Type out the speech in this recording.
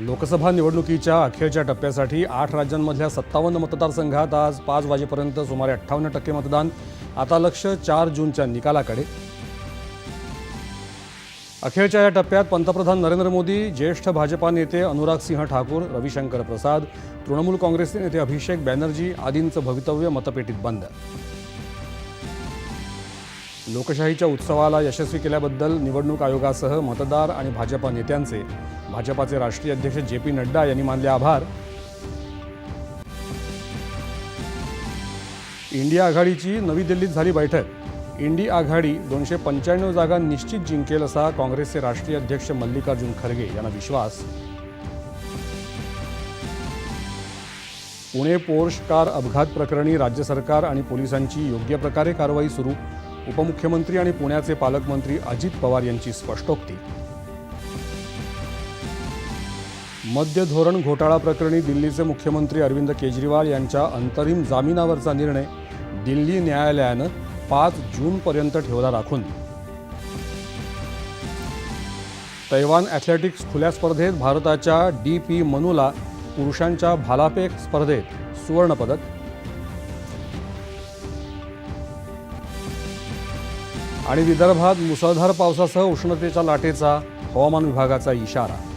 लोकसभा निवडणुकीच्या अखेरच्या टप्प्यासाठी आठ राज्यांमधल्या सत्तावन्न मतदारसंघात आज पाच वाजेपर्यंत सुमारे अठ्ठावन्न टक्के मतदान. आता लक्ष चार जूनच्या निकालाकडे. अखेरच्या या टप्प्यात पंतप्रधान नरेंद्र मोदी ज्येष्ठ भाजपा नेते अनुराग सिंह ठाकूर रविशंकर प्रसाद तृणमूल काँग्रेसचे नेते अभिषेक बॅनर्जी आदींचं भवितव्य मतपेटीत बंद. लोकशाहीच्या उत्सवाला यशस्वी केल्याबद्दल निवडणूक आयोगासह मतदार आणि भाजपा नेत्यांचे भाजपाचे राष्ट्रीय अध्यक्ष जे पी नड्डा यांनी मानले आभार. इंडिया आघाडीची नवी दिल्लीत झाली बैठक. इंडी आघाडी दोनशे पंच्याण्णव जागा निश्चित जिंकेल असा काँग्रेसचे राष्ट्रीय अध्यक्ष मल्लिकार्जुन खरगे यांना विश्वास. पुणे पोर्श कार अपघात प्रकरणी राज्य सरकार आणि पोलिसांची योग्य प्रकारे कारवाई सुरू. उपमुख्यमंत्री आणि पुण्याचे पालकमंत्री अजित पवार यांची स्पष्टोक्ती. मद्य धोरण घोटाळा प्रकरणी दिल्लीचे मुख्यमंत्री अरविंद केजरीवाल यांच्या अंतरिम जामिनावरचा निर्णय दिल्ली न्यायालयानं पाच जूनपर्यंत ठेवला राखून. तैवान ॲथलेटिक्स खुल्या स्पर्धेत भारताच्या डी पी मनूला पुरुषांच्या भालापेक स्पर्धेत सुवर्णपदक आणि विदर्भात मुसळधार पावसासह उष्णतेच्या लाटेचा हवामान विभागाचा इशारा.